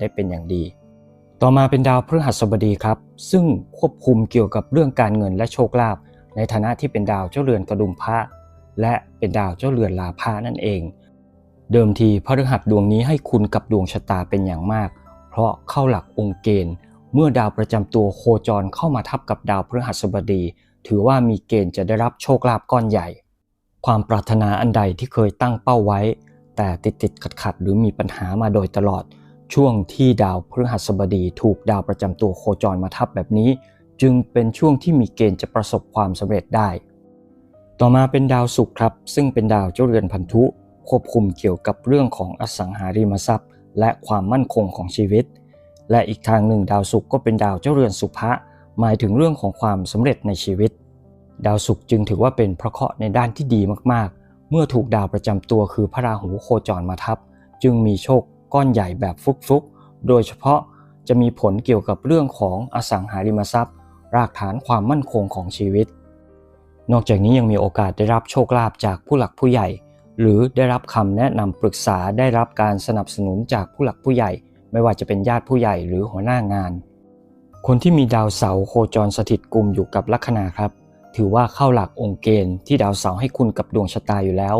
ได้เป็นอย่างดี ต่อมาเป็นดาวพฤหัสบดีครับ ซึ่งควบคุมเกี่ยวกับเรื่องการเงินและโชคลาภในฐานะที่เป็นดาวเจ้าเรือนกระดุมพระและเป็นดาวเจ้าเรือนลาภานั่นเอง เดิมทีพฤหัสดวงนี้ให้คุณกับดวงชะตาเป็นอย่างมาก เพราะเข้าหลักองค์เกณฑ์ เมื่อดาวประจำตัวโคจรเข้ามาทับกับดาวพฤหัสบดี ถือว่ามีเกณฑ์จะได้รับโชคลาภก้อนใหญ่ ความปรารถนาอันใดที่เคยตั้งเป้าไว้ แต่ติดติดขัดขัดหรือมีปัญหามาโดยตลอด ช่วงที่ดาวพฤหัสบดีถูกดาวประจำตัวโคจรมาทับแบบนี้ จึงเป็นช่วงที่มีเกณฑ์จะประสบความสำเร็จได้ ต่อมาเป็นดาวศุกร์ครับ ซึ่งเป็นดาวเจ้าเรือนพันธุ ควบคุมเกี่ยวกับเรื่องของอสังหาริมทรัพย์ และความมั่นคงของชีวิต และอีกทางหนึ่งดาวศุกร์ก็เป็นดาวเจ้าเรือนสุภะหมายถึงเรื่องของความสำเร็จในชีวิต ดาวศุกร์จึงถือว่าเป็นพระเคราะห์ในด้านที่ดีมากๆ เมื่อถูกดาวประจำตัวคือพระราหูโคจรมาทับ จึงมีโชค ก้อนใหญ่แบบฟุกๆ โดยเฉพาะจะมีผลเกี่ยวกับเรื่องของอสังหาริมทรัพย์ รากฐานความมั่นคงของชีวิต นอกจากนี้ยังมีโอกาสได้รับโชคลาภจากผู้หลักผู้ใหญ่ หรือได้รับคำแนะนำปรึกษาได้รับการสนับสนุนจากผู้หลักผู้ใหญ่ ไม่ว่าจะเป็นญาติผู้ใหญ่หรือหัวหน้างาน คนที่มีดาวเสาร์โคจรสถิตกลุ่มอยู่กับลัคนาครับ ถือว่าเข้าหลักองค์เกณฑ์ที่ดาวเสาร์ให้คุณกับดวงชะตาอยู่แล้ว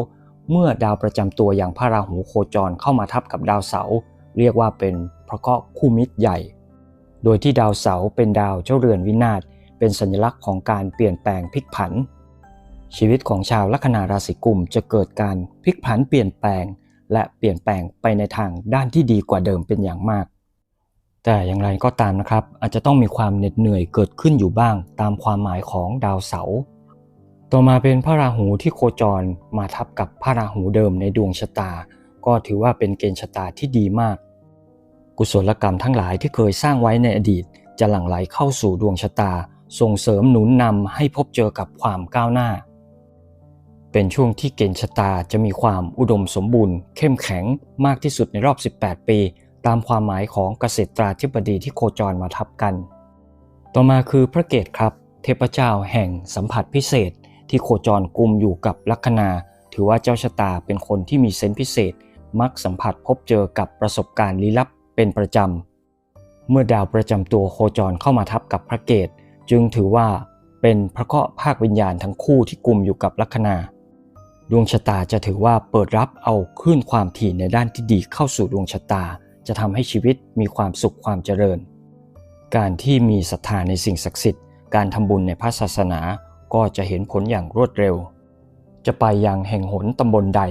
เมื่อดาวประจำตัวอย่างพระราหูโคจรเข้ามาทับกับดาวเสาร์เรียกว่าเป็นพระเคราะห์คู่มิตรใหญ่ โดยที่ดาวเสาร์เป็นดาวเจ้าเรือนวินาศเป็นสัญลักษณ์ของการเปลี่ยนแปลงพลิกผัน ชีวิตของชาวลัคนาราศีกุมจะเกิดการพลิกผันเปลี่ยนแปลง และเปลี่ยนแปลงไปในทางด้านที่ดีกว่าเดิมเป็นอย่างมาก แต่อย่างไรก็ตามนะครับ อาจจะต้องมีความเหน็ดเหนื่อยเกิดขึ้นอยู่บ้างตามความหมายของดาวเสาร์ ต่อมาเป็นพระราหูที่โคจรมาทับกับพระราหูเดิมในดวงชะตา ก็ถือว่าเป็นเกณฑ์ชะตาที่ดีมาก กุศลกรรมทั้งหลายที่เคยสร้างไว้ในอดีต จะหลั่งไหลเข้าสู่ดวงชะตา ส่งเสริมหนุนนำให้พบเจอกับความก้าวหน้า เป็นช่วงที่เกณฑ์ชะตาจะมีความอุดมสมบูรณ์ เข้มแข็งมากที่สุดในรอบ 18 ปี ตามความหมายของเกษตราธิบดีที่โคจรมาทับกัน ต่อมาคือพระเกตครับ เทพเจ้าแห่งสัมผัสพิเศษ ที่โคจรกลุ่มอยู่กับลัคนา ถือว่าเจ้าชะตาเป็นคนที่มีเซนส์พิเศษ มักสัมผัสพบเจอกับประสบการณ์ลี้ลับเป็นประจำ เมื่อดาวประจำตัวโคจรเข้ามาทับกับพระเกตจึงถือว่าเป็นพระเคราะห์ภาควิญญาณทั้งคู่ที่กลุ่มอยู่กับลัคนา ดวงชะตาจะถือว่าเปิดรับเอาคลื่นความถี่ในด้านที่ดีเข้าสู่ดวงชะตา จะทำให้ชีวิตมีความสุขความเจริญ การที่มีศรัทธาในสิ่งศักดิ์สิทธิ์ การทำบุญในพระศาสนา ก็จะเห็นผลอย่างรวดเร็ว จะไปยังแห่งหนตำบลใด